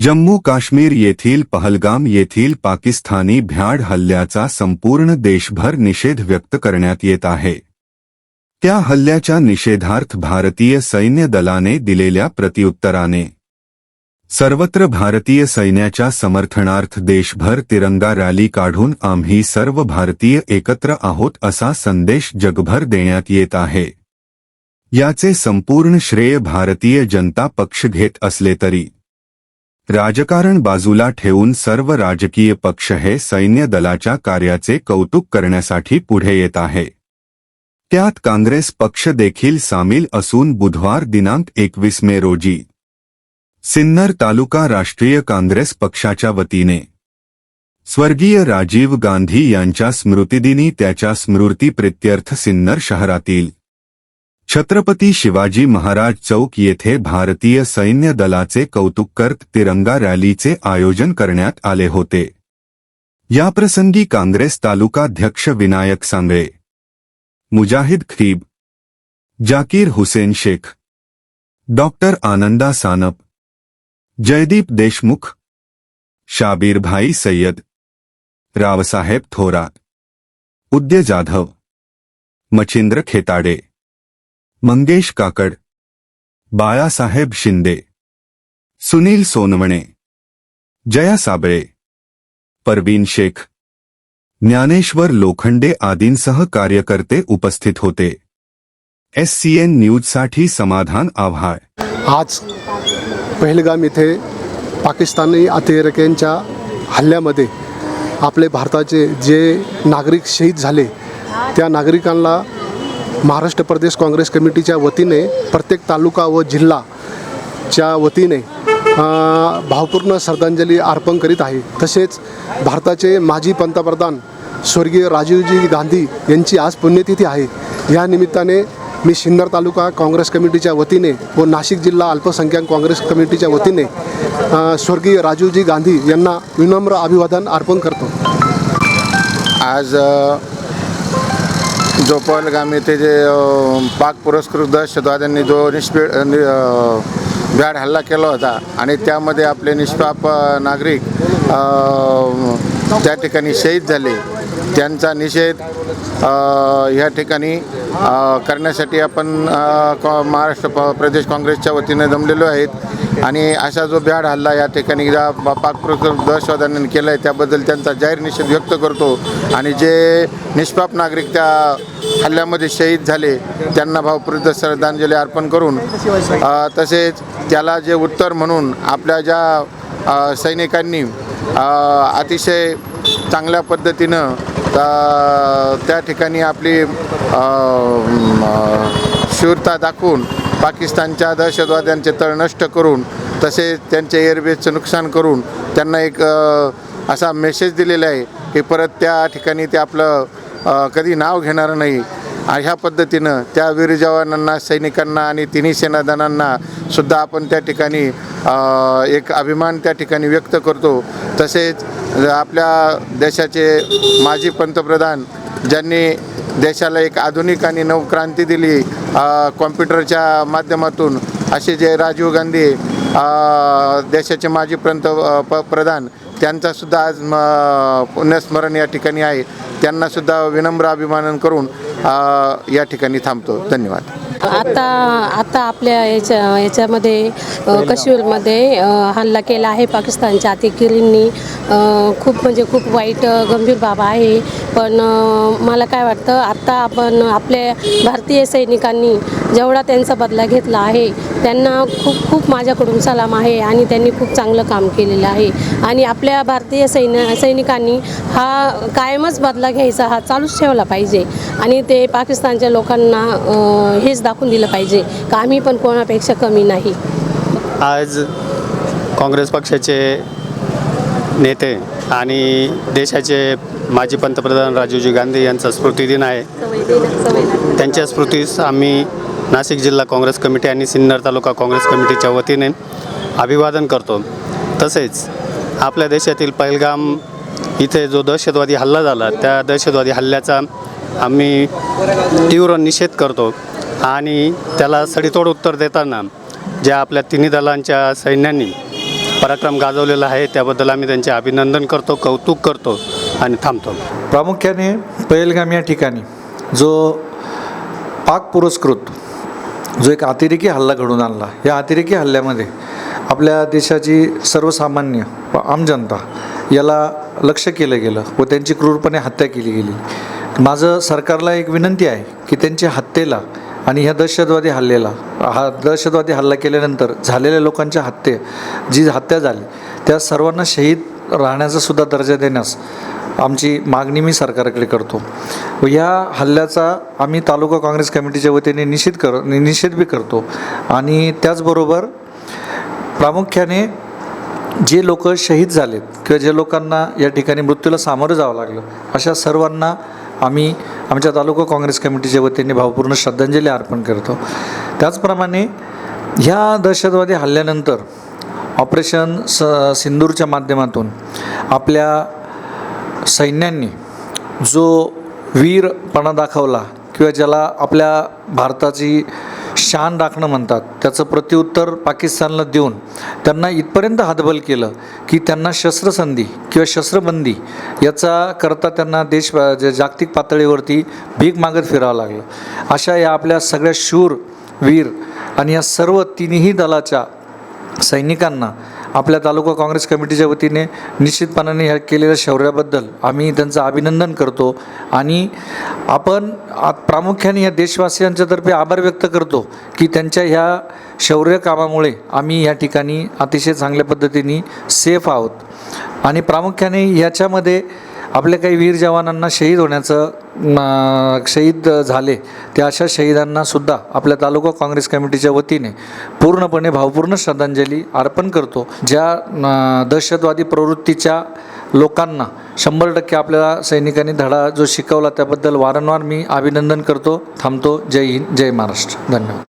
जम्मू काश्मीर येथील पहलगाम येथील पाकिस्तानी भ्याड हल्ल्याचा संपूर्ण देशभर निषेध व्यक्त करण्यात येत आहे. त्या हल्ल्याच्या निषेधार्थ भारतीय सैन्य दलाने दिलेल्या प्रत्युत्तराने. सर्वत्र भारतीय सैन्याच्या समर्थनार्थ देशभर तिरंगा रॅली काढून आम्ही सर्व भारतीय एकत्र आहोत असा संदेश जगभर देण्यात येत आहे. याचे संपूर्ण श्रेय भारतीय जनता पक्ष घेत असले तरी राजकारण बाजूला ठेवून सर्व राजकीय पक्ष हे सैन्य दलाच्या कार्याचे कौतुक करण्यासाठी पुढे येत आहे. त्यात काँग्रेस पक्ष देखील सामील असून बुधवार दिनांक एकवीस मे रोजी सिन्नर तालुका राष्ट्रीय काँग्रेस पक्षाच्या वतीने स्वर्गीय राजीव गांधी यांच्या स्मृतिदिनी त्याच्या स्मृती प्रित्यर्थ सिन्नर शहरातील छत्रपती शिवाजी महाराज चौक येथे भारतीय सैन्य दलाचे कौतुक तिरंगा रॅलीचे आयोजन करण्यात आले होते. याप्रसंगी काँग्रेस तालुकाध्यक्ष विनायक सांगळे, मुजाहिद खीब जाकीर हुसेन शेख, डॉक्टर आनंदा सानप, जयदीप देशमुख शाबीरभाई सय्यद रावसाहेब थोरात, उद्य जाधव, मच्छिंद्र खेताडे मंगेश काकड बाळासाहेब शिंदे सुनील सोनवणे जया साबळे परवीन शेख ज्ञानेश्वर लोखंडे आदींसह कार्यकर्ते उपस्थित होते. एस सी एन न्यूजसाठी समाधान आव्हाड. आज पहलगाम येथे पाकिस्तानी अतिरेक्यांच्या हल्ल्यामध्ये आपले भारताचे जे नागरिक शहीद झाले त्या नागरिकांना महाराष्ट्र प्रदेश काँग्रेस कमिटीच्या वतीने प्रत्येक तालुका व जिल्हाच्या वतीने भावपूर्ण श्रद्धांजली अर्पण करीत आहे. तसेच भारताचे माजी पंतप्रधान स्वर्गीय राजीवजी गांधी यांची आज पुण्यतिथी आहे. या निमित्ताने मी सिन्नर तालुका काँग्रेस कमिटीच्या वतीने व नाशिक जिल्हा अल्पसंख्याक काँग्रेस कमिटीच्या वतीने स्वर्गीय राजीवजी गांधी यांना विनम्र अभिवादन अर्पण करतो. आज जो पहलगाम येथे जे पाक पुरस्कृत दहशतवाद्यांनी जो निष्पे नि- भ्याड हल्ला केला होता आणि त्यामध्ये आपले निष्पाप नागरिक त्या ठिकाणी शहीद झाले. त्यांचा निषेध ह्या ठिकाणी करण्यासाठी आपण कॉ- महाराष्ट्र प- प्रदेश काँग्रेसच्या वतीने जमलेलो आहेत. आणि असा जो भ्याड हल्ला या ठिकाणी ज्या प- दहशतवाद्यांनी केला आहे त्याबद्दल त्यांचा जाहीर निषेध व्यक्त करतो. आणि जे निष्पाप नागरिक त्या हल्ल्यामध्ये शहीद झाले त्यांना भावपूर्ण श्रद्धांजली अर्पण करून तसेच त्याला जे उत्तर म्हणून आपल्या ज्या सैनिकांनी अतिशय चांगल्या पद्धतीनं त्या ठिकाणी आपली शूरता दाखवून पाकिस्तानच्या दहशतवाद्यांचे तळ नष्ट करून तसेच त्यांचे एअरबेसचं नुकसान करून त्यांना एक असा मेसेज दिलेला आहे की परत त्या ठिकाणी ते आपलं कधी नाव घेणार नाही. ह्या पद्धतीनं त्या वीर जवानांना सैनिकांना आणि तिन्ही सेनादनांना सुद्धा आपण त्या ठिकाणी एक अभिमान त्या ठिकाणी व्यक्त करतो. तसेच आपल्या देशाचे माजी पंतप्रधान ज्यांनी देशाला एक आधुनिक आणि नवक्रांती दिली कॉम्प्युटरच्या माध्यमातून असे जे राजीव गांधी देशाचे माजी पंत प प्रधान त्यांचासुद्धा आज म पुण्यस्मरण या ठिकाणी आहे. त्यांनासुद्धा विनम्र अभिमानन करून या ठिकाणी थांबतो. धन्यवाद. आता आता आपल्या याच्या याच्यामध्ये काश्मीरमध्ये हल्ला केला आहे पाकिस्तानच्या अतिकिरींनी. खूप म्हणजे खूप वाईट गंभीर बाब आहे. पण मला काय वाटतं आत्ता आपण आपल्या भारतीय सैनिकांनी जेवढा त्यांचा बदला घेतला आहे त्यांना खूप खूप माझ्याकडून सलाम आहे आणि त्यांनी खूप चांगलं काम केलेलं आहे. आणि आपल्या भारतीय सैन्य सैनिकांनी हा कायमच बदला घ्यायचा हा चालूच ठेवला पाहिजे. आणि ते पाकिस्तानच्या लोकांना हेच दाखवून दिलं पाहिजे का आम्ही पण कोणापेक्षा कमी नाही. आज काँग्रेस पक्षाचे नेते आणि देशाचे माजी पंतप्रधान राजीवजी गांधी यांचा स्मृतिदिन आहे. त्यांच्या स्मृतीस आम्ही नाशिक जिल्हा काँग्रेस कमिटी आणि सिन्नर तालुका काँग्रेस कमिटीच्या वतीने अभिवादन करतो. तसेच आपल्या देशातील पहिलगाम इथे जो दहशतवादी हल्ला झाला त्या दहशतवादी हल्ल्याचा आम्ही तीव्र निषेध करतो आणि त्याला सडीतोड उत्तर देताना ज्या आपल्या तिन्ही दलांच्या सैन्यांनी पराक्रम गाजवलेला आहे त्याबद्दल आम्ही त्यांचे अभिनंदन करतो कौतुक करतो आणि थांबतो. प्रामुख्याने पहिलगाम या ठिकाणी जो पाक पुरस्कृत जो एक अतिरेकी हल्ला घडून आणला. या अतिरेकी हल्ल्यामध्ये आपल्या देशाची सर्वसामान्य व आम जनता याला लक्ष केलं गेलं व त्यांची क्रूरपणे हत्या केली गेली. माझं सरकारला एक विनंती आहे की त्यांच्या हत्येला आणि ह्या दहशतवादी हल्लेला हा दहशतवादी हल्ला केल्यानंतर झालेल्या लोकांच्या हत्ये जी हत्या झाली त्या सर्वांना शहीद राहण्याचा सुद्धा दर्जा देण्यास आमची मागणी मी सरकारकडे करतो. व ह्या हल्ल्याचा आम्ही तालुका काँग्रेस कमिटीच्या वतीने निषेध कर नि- निषेध बी करतो. आणि त्याचबरोबर प्रामुख्याने जे लोक शहीद झालेत किंवा जे लोकांना या ठिकाणी मृत्यूला सामोरं जावं लागलं अशा सर्वांना आम्ही आमच्या तालुका काँग्रेस कमिटीच्या वतीने भावपूर्ण श्रद्धांजली अर्पण करतो. त्याचप्रमाणे ह्या दहशतवादी हल्ल्यानंतर ऑपरेशन स सिंदूरच्या माध्यमातून आपल्या सैन्यांनी जो वीरपणा दाखवला किंवा ज्याला आपल्या भारताची शान राखणं म्हणतात त्याचं प्रत्युत्तर पाकिस्तानला देऊन त्यांना इथपर्यंत हातबल केलं की त्यांना शस्त्रसंधी किंवा शस्त्रबंदी याचा करता त्यांना देश जागतिक पातळीवरती भीक मागत फिरावं लागलं. अशा या आपल्या सगळ्या शूर वीर आणि या सर्व तिन्ही दलाच्या सैनिकांना आपल्या तालुका काँग्रेस कमिटीच्या वतीने निश्चितपणाने ह्या केलेल्या शौर्याबद्दल आम्ही त्यांचं अभिनंदन करतो. आणि आपण आ प्रामुख्याने या देशवासियांच्यातर्फे आभार व्यक्त करतो की त्यांच्या ह्या शौर्य कामामुळे आम्ही या ठिकाणी अतिशय चांगल्या पद्धतीने सेफ आहोत. आणि प्रामुख्याने ह्याच्यामध्ये आपल्या काही वीर जवानांना शहीद होण्याचं शहीद झाले त्या अशा शहीदांना सुद्धा आपल्या तालुका काँग्रेस कमिटीच्या वतीने पूर्णपणे भावपूर्ण श्रद्धांजली अर्पण करतो. ज्या दहशतवादी प्रवृत्तीच्या लोकांना शंभर टक्के आपल्या सैनिकांनी धडा जो शिकवला त्याबद्दल वारंवार मी अभिनंदन करतो. थांबतो. जय हिंद जय महाराष्ट्र. धन्यवाद.